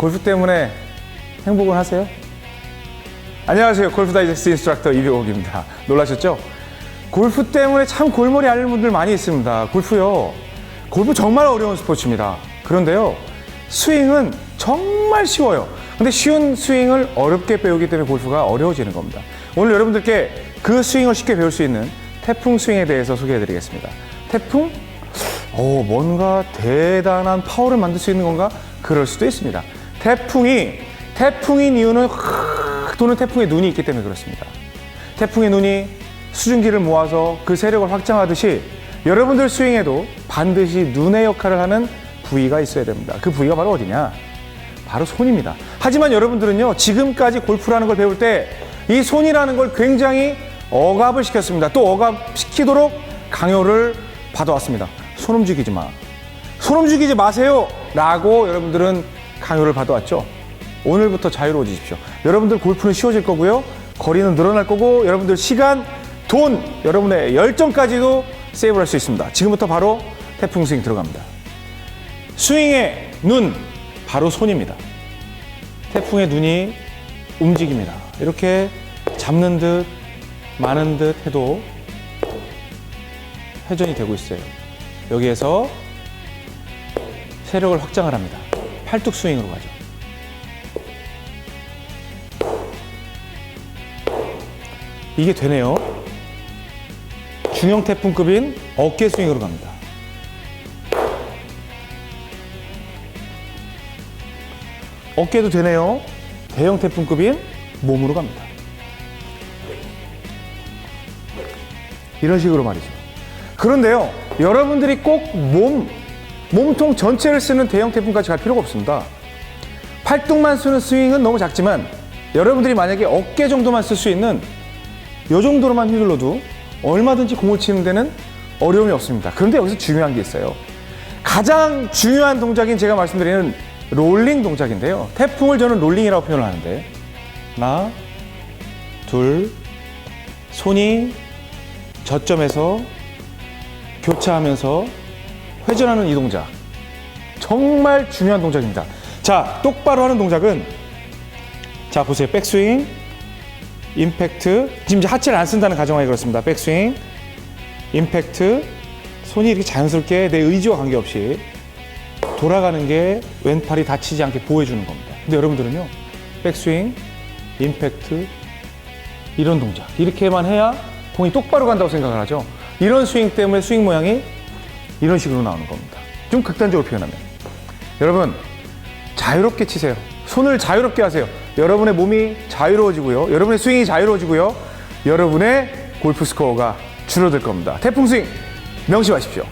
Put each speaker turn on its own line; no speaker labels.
골프 때문에 행복은 하세요? 안녕하세요. 골프 다이제스트 인스트럭터 이병옥입니다. 놀라셨죠? 골프 때문에 참 골머리 앓는 분들 많이 있습니다. 골프요. 골프 정말 어려운 스포츠입니다. 그런데요. 스윙은 정말 쉬워요. 근데 쉬운 스윙을 어렵게 배우기 때문에 골프가 어려워지는 겁니다. 오늘 여러분들께 그 스윙을 쉽게 배울 수 있는 태풍 스윙에 대해서 소개해 드리겠습니다. 태풍? 오, 뭔가 대단한 파워를 만들 수 있는 건가? 그럴 수도 있습니다. 태풍이, 태풍인 이유는 확 도는 태풍의 눈이 있기 때문에 그렇습니다. 태풍의 눈이 수증기를 모아서 그 세력을 확장하듯이 여러분들 스윙에도 반드시 눈의 역할을 하는 부위가 있어야 됩니다. 그 부위가 바로 어디냐? 바로 손입니다. 하지만 여러분들은요, 지금까지 골프라는 걸 배울 때 이 손이라는 걸 굉장히 억압을 시켰습니다. 또 억압시키도록 강요를 받아왔습니다. 손 움직이지 마. 손 움직이지 마세요. 라고 여러분들은 강요를 받아왔죠. 오늘부터 자유로워지십시오. 여러분들 골프는 쉬워질 거고요. 거리는 늘어날 거고, 여러분들 시간, 돈, 여러분의 열정까지도 세이브할 수 있습니다. 지금부터 바로 태풍 스윙 들어갑니다. 스윙의 눈, 바로 손입니다. 태풍의 눈이 움직입니다. 이렇게 잡는 듯, 마는 듯 해도 회전이 되고 있어요. 여기에서 세력을 확장을 합니다. 팔뚝 스윙으로 가죠. 이게 되네요. 중형 태풍급인 어깨 스윙으로 갑니다. 어깨도 되네요. 대형 태풍급인 몸으로 갑니다. 이런 식으로 말이죠. 그런데요, 여러분들이 꼭 몸, 몸통 전체를 쓰는 대형 태풍까지 갈 필요가 없습니다. 팔뚝만 쓰는 스윙은 너무 작지만 여러분들이 만약에 어깨 정도만 쓸 수 있는 요 정도로만 휘둘러도 얼마든지 공을 치는 데는 어려움이 없습니다. 그런데 여기서 중요한 게 있어요. 가장 중요한 동작인 제가 말씀드리는 롤링 동작인데요. 태풍을 저는 롤링이라고 표현을 하는데 하나, 둘, 손이 저점에서 교차하면서 회전하는 이 동작. 정말 중요한 동작입니다. 자, 똑바로 하는 동작은 자, 보세요. 백스윙, 임팩트. 지금 이제 하체를 안 쓴다는 가정하에 그렇습니다. 백스윙, 임팩트. 손이 이렇게 자연스럽게 내 의지와 관계없이 돌아가는 게 왼팔이 다치지 않게 보호해주는 겁니다. 근데 여러분들은요, 백스윙, 임팩트, 이런 동작. 이렇게만 해야 공이 똑바로 간다고 생각을 하죠. 이런 스윙 때문에 스윙 모양이 이런 식으로 나오는 겁니다. 좀 극단적으로 표현하면. 여러분, 자유롭게 치세요. 손을 자유롭게 하세요. 여러분의 몸이 자유로워지고요. 여러분의 스윙이 자유로워지고요. 여러분의 골프 스코어가 줄어들 겁니다. 태풍 스윙 명심하십시오.